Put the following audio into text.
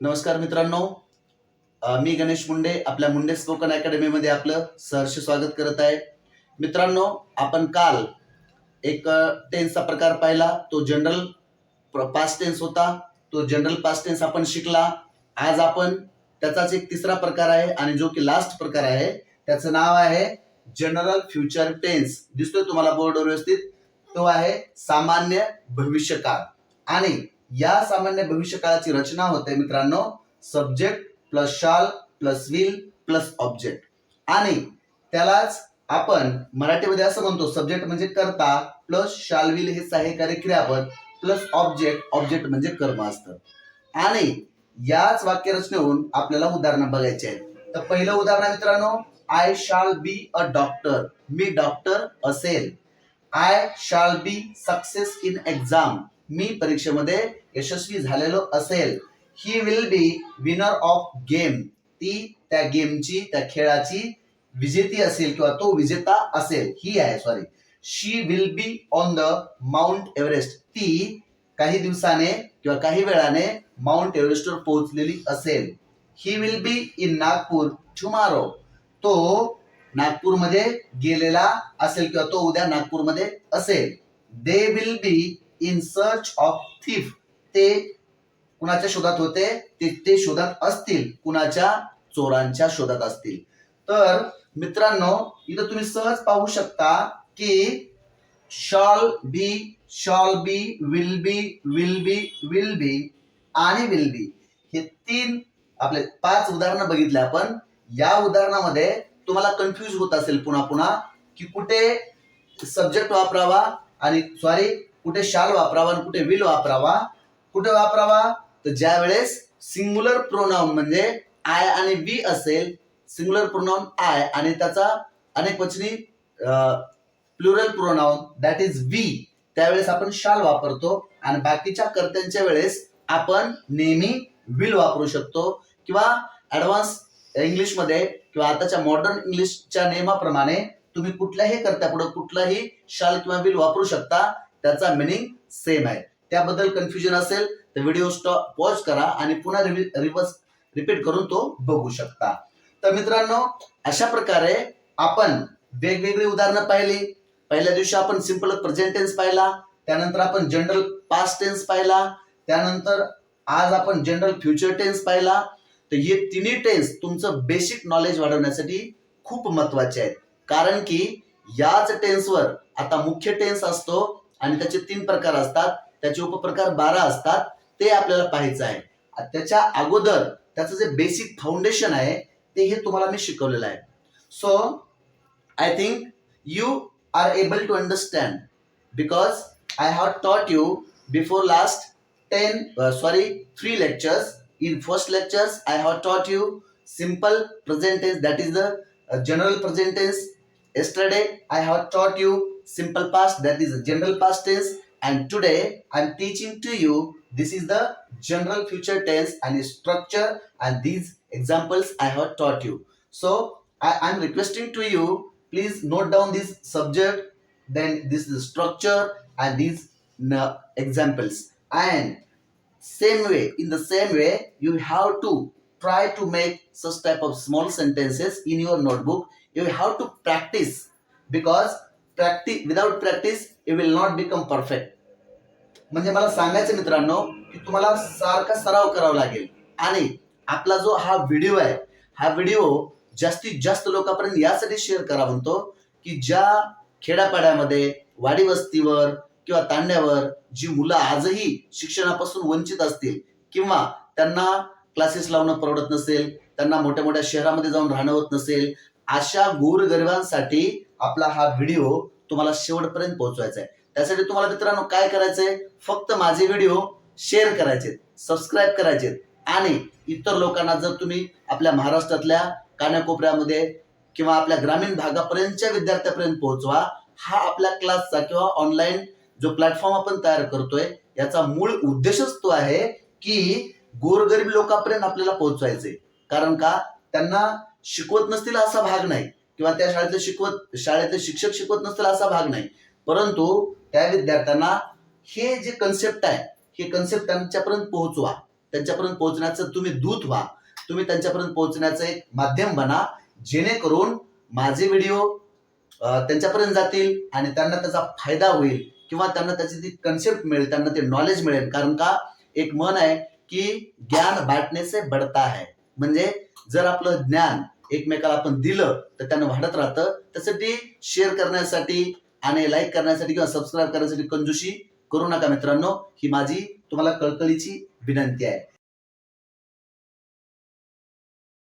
नमस्कार मित्रांनो. मी गणेश मुंडे आपल्या मुंडे स्पोकन अकॅडमीमध्ये आपलं सहर्ष स्वागत करत आहे. मित्रांनो आपण काल एक टेन्सचा प्रकार पाहिला. तो जनरल पास्ट टेन्स होता. तो जनरल पास्ट टेन्स आपण शिकला. आज आपण त्याचाच एक तिसरा प्रकार आहे आणि जो की लास्ट प्रकार आहे त्याचं नाव आहे जनरल फ्युचर टेन्स दिसतोय तुम्हाला बोर्डवर व्यवस्थित? तो आहे सामान्य भविष्यकाळ. आणि या सामान्य भविष्यकाळाची रचना होते मित्रांनो. Subject plus shall plus will plus object आणि त्यालाच आपण मराठीमध्ये असं म्हणतो सब्जेक्ट म्हणजे कर्ता प्लस शाल विल हे सहाय्यकारी क्रियापद प्लस ऑब्जेक्ट ऑब्जेक्ट म्हणजे कर्म असतं. आणि याच वाक्यरचनेहून आपल्याला उदाहरणं बघायचे आहेत. तर पहिलं उदाहरण मित्रांनो I shall be a doctor me doctor असेल. I shall be success in exam मी परीक्षेमध्ये यशस्वी झालेलो असेल he will be winner of game ती त्या गेमची त्या खेळाची विजेती असेल किंवा तो विजेता असेल ही आहे sorry she will be on the Mount Everest ती काही दिवसाने किंवा काही वेळाने माउंट एव्हरेस्टवर पोहोचलेली असेल. He will be in Nagpur tomorrow तो नागपूरमध्ये गेलेला असेल किंवा तो उद्या नागपूरमध्ये असेल. They will be in search of thief ते कुणाच्या शोधात होते? ते ते शोधात असतील. कुणाच्या? चोरांच्या शोधात असतील. तर मित्रांनो इथं तुम्ही सहज पाहू शकता की shall be shall be will be will be will be आणि विल बी हे तीन आपले पाच उदाहरणं बघितले आपण. या उदाहरणामध्ये तुम्हाला कन्फ्यूज होत असेल पुन्हा पुन्हा की कुठे सब्जेक्ट वापरावा आणि सॉरी कुठे शाल वापरावा आणि कुठे विल वापरावा कुठे वापरावा? तर ज्या वेळेस सिंग्युलर प्रोनाऊन म्हणजे आय आणि वी असेल सिंग्युलर प्रोनाऊन आय आणि त्याचा अनेक वचनी plural pronoun that is we त्यावेळेस आपण शाल वापरतो आणि बाकीच्या कर्त्यांच्या वेळेस आपण नेहमी विल वापरू शकतो. किंवा ऍडव्हान्स इंग्लिशमध्ये किंवा आताच्या मॉडर्न इंग्लिशच्या नियमाप्रमाणे तुम्ही कुठल्याही कर्त्यापुढे कुठलाही शाल किंवा विल वापरू शकता. त्याचा मिनिंग सेम आहे. त्याबद्दल कन्फ्युजन असेल तर व्हिडिओ स्टॉप पॉज करा आणि पुन्हा रिव्हर्स रिपीट करून तो बघू शकता. तर मित्रांनो अशा प्रकारे आपण वेगवेगळी उदाहरणं पाहिली. पहिल्या दिवशी आपण सिंपल प्रेझेंट टेन्स पाहिला त्यानंतर आपण जनरल पास्ट टेन्स पाहिला त्यानंतर आज आपण जनरल फ्युचर टेन्स पाहिला. तर हे तिन्ही टेन्स तुमचं बेसिक नॉलेज वाढवण्यासाठी खूप महत्त्वाचे आहेत. कारण की याच टेन्सवर आता मुख्य टेन्स असतो आणि त्याचे तीन प्रकार असतात. त्याचे उपप्रकार बारा असतात. ते आपल्याला पाहायचं आहे. त्याच्या अगोदर त्याचं जे बेसिक फाउंडेशन आहे ते हे तुम्हाला मी शिकवलेलं आहे. So I think you are able to understand because I have taught you before last ten sorry three lectures in first lectures i have taught you simple present tense that is the uh, general present tense yesterday i have taught you simple past that is the general past tense. And today i'm teaching to you this is the general future tense and structure and these examples i have taught you. So i am requesting to you please note down this subject then this is structure and these uh, examples. And same way in the same way you have to try to make such type of small sentences in your notebook. You have to practice because practice without practice you will not become perfect म्हणजे मला सांगायचं मित्रांनो की तुम्हाला सारखा सराव करावा लागेल. आणि आपला जो हा व्हिडिओ आहे हा व्हिडिओ जास्तीत जास्त लोकांपर्यंत यासाठी शेअर करा म्हणतो की ज्या खेड्यापाड्यामध्ये वाडी वस्तीवर किंवा तांड्यावर जी मुलं आजही शिक्षणापासून वंचित असतील किंवा त्यांना क्लासेस लावणं परवडत नसेल त्यांना मोठ्या मोठ्या शहरामध्ये जाऊन राहणं होत नसेल अशा गोरगरिबांसाठी आपला हा व्हिडिओ तुम्हाला शेवटपर्यंत पोहोचवायचा आहे त्यासाठी तुम्हाला मित्रांनो काय करायचंय? फक्त माझे व्हिडिओ शेअर करायचे सबस्क्राईब करायचे आणि इतर लोकांना जर तुम्ही आपल्या महाराष्ट्रातल्या कानाकोपऱ्यामध्ये किंवा आपल्या ग्रामीण भागापर्यंतच्या विद्यार्थ्यापर्यंत पोहोचवा हा आपल्या क्लासचा किंवा ऑनलाईन जो प्लॅटफॉर्म आपण तयार करतोय याचा मूळ उद्देशच तो आहे की गोरगरीब लोकांपर्यंत आपल्याला पोहोचवायचे कारण का? त्यांना शिकवत नसतील असा भाग नाही. किंवा त्या शाळेतले शिकवत शाळेतले शिक्षक शिकवत नसतील असा भाग नाही. परंतु त्या विद्यार्थ्यांना हे जे कन्सेप्ट आहे हे कन्सेप्ट त्यांच्यापर्यंत पोहोचवा. त्यांच्यापर्यंत पोहोचण्याचं तुम्ही दूत व्हा. तुम्ही त्यांच्यापर्यंत पोहोचण्याचं एक माध्यम बना. जेणेकरून माझे व्हिडिओ त्यांच्यापर्यंत जातील आणि त्यांना त्याचा फायदा होईल किंवा त्यांना त्याची ती कन्सेप्ट मिळेल त्यांना ते नॉलेज मिळेल. कारण का? एक मन आहे की ज्ञान बाटणे से बढता है म्हणजे जर आपलं ज्ञान एकमेकाला आपण दिलं तर त्यानं वाढत राहतं. त्यासाठी शेअर करण्यासाठी आणि लाईक करण्यासाठी किंवा सबस्क्राईब करण्यासाठी कंजूशी करू नका मित्रांनो. ही माझी तुम्हाला कळकळीची विनंती आहे.